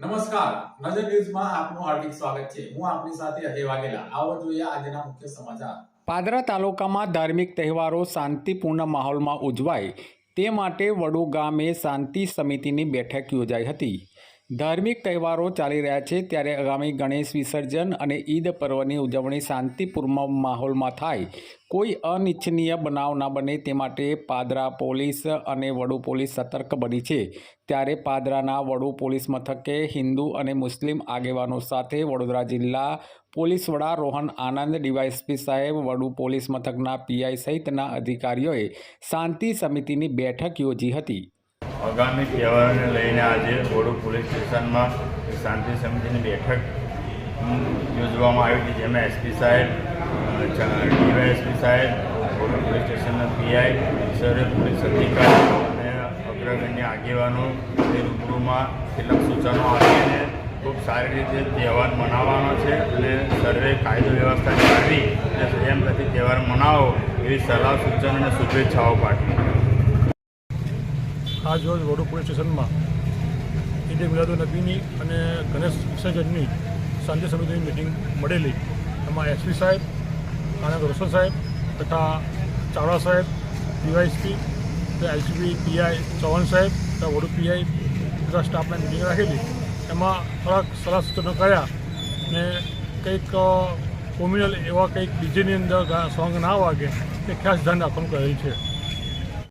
નમસ્કાર. નજર ન્યૂઝમાં આપનું હાર્દિક સ્વાગત છે. હું આપની સાથે અજય વાઘેલા. આવો જોઈએ આજના મુખ્ય સમાચાર. પાદરા તાલુકામાં ધાર્મિક તહેવારો શાંતિપૂર્ણ માહોલમાં ઉજવાય તે માટે વડુ ગામે શાંતિ સમિતિની બેઠક યોજાઈ હતી. ધાર્મિક તહેવારો ચાલી રહ્યા છે ત્યારે આગામી ગણેશ વિસર્જન અને ઈદ પર્વની ઉજવણી શાંતિપૂર્ણ માહોલમાં થાય. કોઈ અનિચ્છનીય બનાવ ના બને તે માટે પાદરા પોલીસ અને વડુ પોલીસ સતર્ક બની છે. ત્યારે પાદરાના વડુ પોલીસ મથકે હિન્દુ અને મુસ્લિમ આગેવાનો સાથે વડોદરા જિલ્લા પોલીસ વડા રોહન આનંદ, ડીવાયએસપી સાહેબ, વડુ પોલીસ મથકના પીઆઈ સહિતના અધિકારીઓએ શાંતિ સમિતિની બેઠક યોજી હતી. આગામી તહેવારોને લઈને આજે વડોદ પોલીસ સ્ટેશનમાં શાંતિ સમિતિની બેઠક યોજવામાં આવી હતી, જેમાં એસપી સાહેબ ડીવાયએસપી સાહેબ વડોદ પોલીસ સ્ટેશનના પીઆઈ સર્વે પોલીસ અધિકારી અને અગ્રગણ્ય આગેવાનો તે રૂબરૂમાં કેટલાક સૂચનો આપીને ખૂબ સારી રીતે તહેવાર મનાવવાનો છે અને સર્વે કાયદો વ્યવસ્થા જાળવી અને સંયમતાથી તહેવાર મનાવો એવી સલાહ સૂચન અને શુભેચ્છાઓ પાઠવી. આજ રોજ વડુ પોલીસ સ્ટેશનમાં ઈદે મિલાદુનબીની અને ગણેશ વિસર્જનની સાંજે સમિતિની મિટિંગ મળેલી. એમાં એસપી સાહેબ, આનંદ રોસો સાહેબ તથા ચાવડા સાહેબ ડીવાયસપી એલસીબી પીઆઈ ચૌહાણ સાહેબ તથા વડોદ પીઆઈ તથા સ્ટાફને મિટિંગ રાખેલી. એમાં થોડાક સલાહ સૂચનો કર્યા ને કંઈક કોમ્યુનલ એવા કંઈક ડીજેની અંદર સોંગ ના વાગે તે ખાસ ધ્યાન રાખવાનું કહેલ છે.